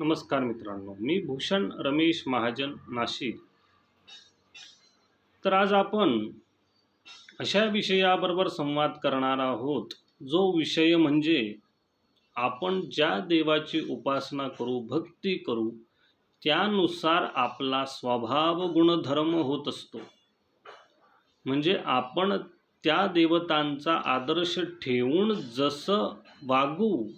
नमस्कार मित्रांनो मी भूषण रमेश महाजन नाशिक. तर आज आपण अशा विषयाबरोबर संवाद करणार आहोत जो विषय म्हणजे आपण ज्या देवाची उपासना करू भक्ती करू त्यानुसार आपला स्वभाव गुणधर्म होत असतो. म्हणजे आपण त्या देवतांचा आदर्श ठेवून जसं वागू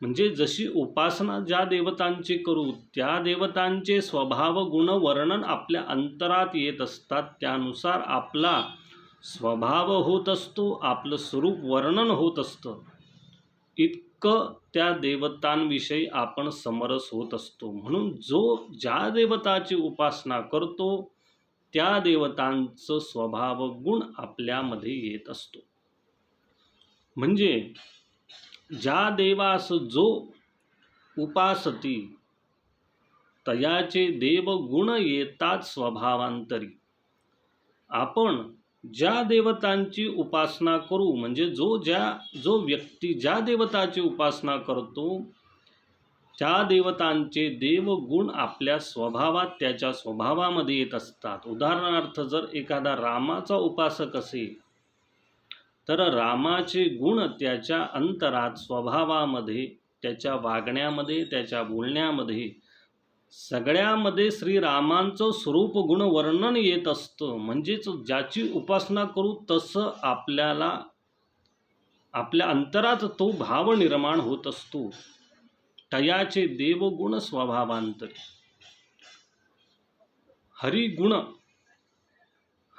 म्हणजे जशी उपासना ज्या देवतांची करू त्या देवतांचे स्वभाव गुण वर्णन आपल्या अंतरात येत असतात. त्यानुसार आपला स्वभाव होत असतो आपलं स्वरूप वर्णन होत असतं. इतकं त्या देवतांविषयी आपण समरस होत असतो. म्हणून जो ज्या देवताची उपासना करतो त्या देवतांचं स्वभाव गुण आपल्यामध्ये येत असतो. म्हणजे ज्या देवास जो उपासती तयाचे देव गुण येतात स्वभावांतरी. आपण ज्या देवतांची उपासना करू म्हणजे जो ज्या जो व्यक्ती ज्या देवताची उपासना करतो त्या देवतांचे देवगुण आपल्या स्वभावात त्याच्या स्वभावामध्ये येत असतात. उदाहरणार्थ जर एखादा रामाचा उपासक असेल तर रामाचे गुण त्याच्या अंतरात स्वभावामध्ये त्याच्या वागण्यामध्ये त्याच्या बोलण्यामध्ये सगळ्यामध्ये श्रीरामांचं स्वरूप गुण वर्णन येत असतं. म्हणजेच ज्याची उपासना करू तसं आपल्याला आपल्या अंतरात तो भाव निर्माण होत असतो. तयाचे देवगुण स्वभावांतरी. हरिगुण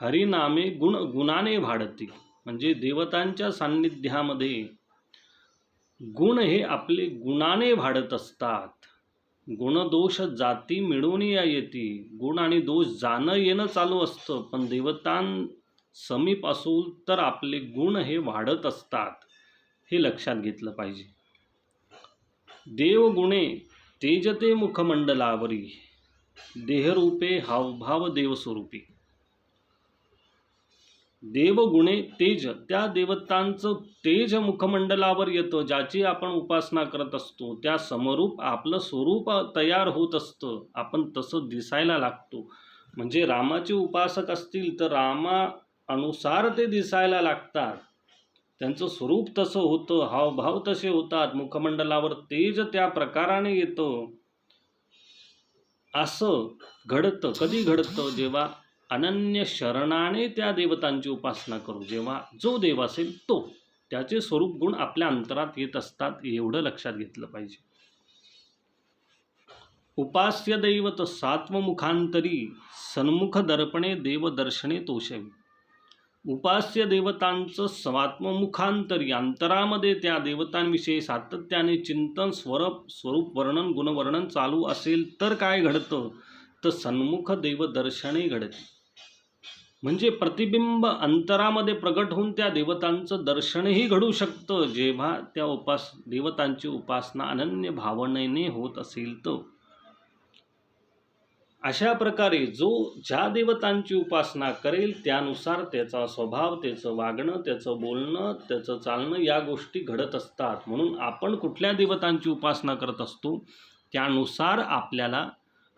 हरिनामे गुण गुणाने भाडती म्हणजे देवतांच्या सान्निध्यामध्ये गुण हे आपले गुणाने भाडत असतात. गुणदोष जाती मिळून या येते. गुण आणि दोष जाणं येणं चालू असतं पण देवतां समीप असू तर आपले गुण हे वाढत असतात हे लक्षात घेतलं पाहिजे. देवगुणे तेजते मुखमंडलावरी देहरूपे हावभाव देवस्वरूपी. देवगुणे तेज त्या देवतांचं तेज मुखमंडलावर येतं ज्याची आपण उपासना करत असतो. त्या समरूप आपलं स्वरूप तयार होत असतं. आपण तसं दिसायला लागतो. म्हणजे रामाचे उपासक असतील तर रामा अनुसार ते दिसायला लागतात. त्यांचं स्वरूप तसं होतं हावभाव तसे होतात मुखमंडलावर तेज त्या प्रकाराने येतं. असं घडतं कधी घडतं? जेव्हा अनन्य शरणाने त्या देवतांची उपासना करू. जेव्हा जो देव असेल तो. त्याचे स्वरूप गुण आपल्या अंतरात येत असतात एवढं लक्षात घेतलं पाहिजे. उपास्य दैवत सात्वमुखांतरी सन्मुख दर्पणे देवदर्शने तोषवी. उपास्य देवतांचं स्वात्ममुखांतरी अंतरामध्ये त्या देवतांविषयी सातत्याने चिंतन स्वरूप स्वरूप वर्णन गुणवर्णन चालू असेल तर काय घडतं? तर सन्मुख देवदर्शने घडते. म्हणजे प्रतिबिंब अंतरामध्ये प्रगट होऊन त्या देवतांचं दर्शनही घडू शकतं. जेव्हा त्या उपास देवतांची उपासना अनन्य भावनेने होत असेल तर. अशा प्रकारे जो ज्या देवतांची उपासना करेल त्यानुसार त्याचा स्वभाव त्याचं वागणं त्याचं बोलणं त्याचं चालणं या गोष्टी घडत असतात. म्हणून आपण कुठल्या देवतांची उपासना करत असतो त्यानुसार आपल्याला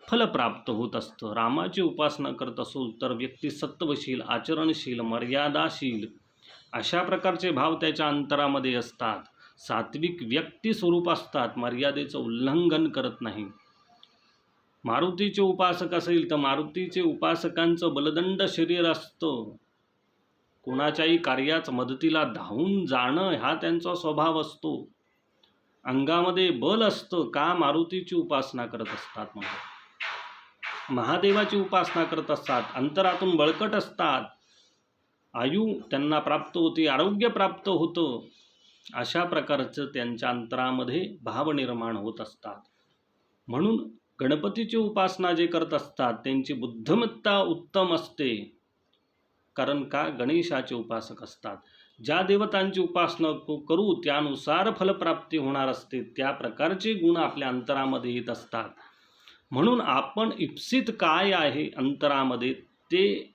फल प्राप्त होत असतं. रामाची उपासना करत असो तर व्यक्ती सत्वशील आचरणशील मर्यादाशील अशा प्रकारचे भाव त्याच्या अंतरामध्ये असतात. सात्विक व्यक्ती स्वरूप असतात मर्यादेचं उल्लंघन करत नाही. मारुतीचे उपासक असेल तर मारुतीचे उपासकांचं बलदंड शरीर असतं. कोणाच्याही कार्याच मदतीला धावून जाणं हा त्यांचा स्वभाव असतो. अंगामध्ये बल असतं. का मारुतीची उपासना करत असतात म्हणून? महादेवाची उपासना करत असतात अंतरातून बळकट असतात. आयु त्यांना प्राप्त होते आरोग्य प्राप्त होतं. अशा प्रकारचं त्यांच्या अंतरामध्ये भाव निर्माण होत असतात. म्हणून गणपतीची उपासना जे करत असतात त्यांची बुद्धिमत्ता उत्तम असते. कारण का? गणेशाचे उपासक असतात. ज्या देवतांची उपासना करू त्यानुसार फलप्राप्ती होणार असते. त्या प्रकारचे गुण आपल्या अंतरामध्ये येत असतात. म्हणून आपण इप्सित काय आहे अंतरामध्ये ते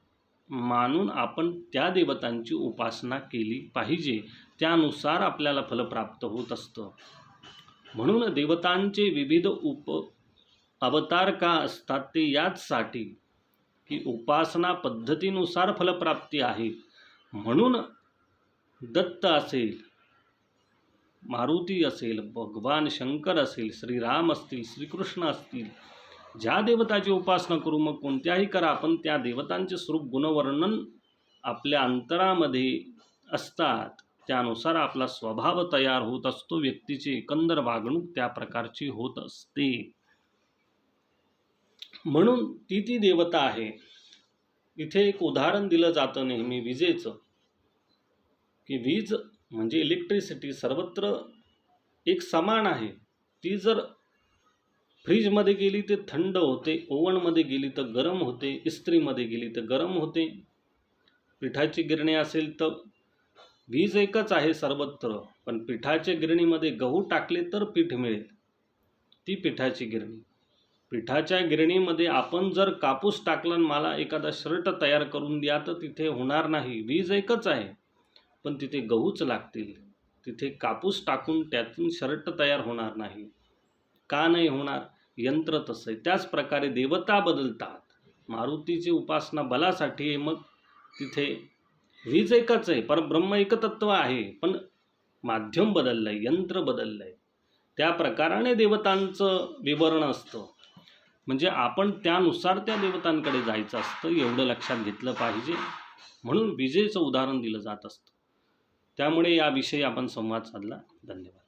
मानून आपण त्या देवतांची उपासना केली पाहिजे. त्यानुसार आपल्याला फल प्राप्त होत असतं. म्हणून देवतांचे विविध उप अवतार का असतात ते याचसाठी की उपासना पद्धतीनुसार फलप्राप्ती आहे. म्हणून दत्त असेल मारुती असेल भगवान शंकर असेल श्रीराम असतील श्रीकृष्ण असतील ज्या देवताची उपासना करू मग कोणत्याही करा पण त्या देवतांचे स्वरूप गुणवर्णन आपल्या अंतरामध्ये असतात. त्यानुसार आपला स्वभाव तयार होत असतो. व्यक्तीची एकंदर वागणूक त्या प्रकारची होत असते. म्हणून ती ती देवता आहे. इथे एक उदाहरण दिलं जातं नेहमी विजेचं. की वीज म्हणजे इलेक्ट्रिसिटी सर्वत्र एक समान आहे. ती जर फ्रीजमध्ये गेली ते थंड होते ओव्हनमध्ये गेली तर गरम होते इस्त्रीमध्ये गेली तर गरम होते. पिठाची गिरणी असेल तर वीज एकच आहे सर्वत्र पण पिठाच्या गिरणीमध्ये गहू टाकले तर पीठ मिळेल. ती पिठाची गिरणी. पिठाच्या गिरणीमध्ये आपण जर कापूस टाकला मला एखादा शर्ट तयार करून द्या तर तिथे होणार नाही वीज एकच आहे. पण तिथे गहूच लागतील. तिथे कापूस टाकून त्यातून शर्ट तयार होणार नाही. का नाही होणार? यंत्र तसं आहे त्याच प्रकारे देवता बदलतात. मारुतीची उपासना बलासाठी मग तिथे वीज एकच आहे. परब्रह्म एकतत्व आहे. पण माध्यम बदललं आहे यंत्र बदललं आहे त्या प्रकाराने देवतांचं विवरण असतं. म्हणजे आपण त्यानुसार त्या देवतांकडे जायचं असतं एवढं लक्षात घेतलं पाहिजे. म्हणून विजेचं उदाहरण दिलं जात असतं. त्यामुळे याविषयी आपण संवाद साधला. धन्यवाद.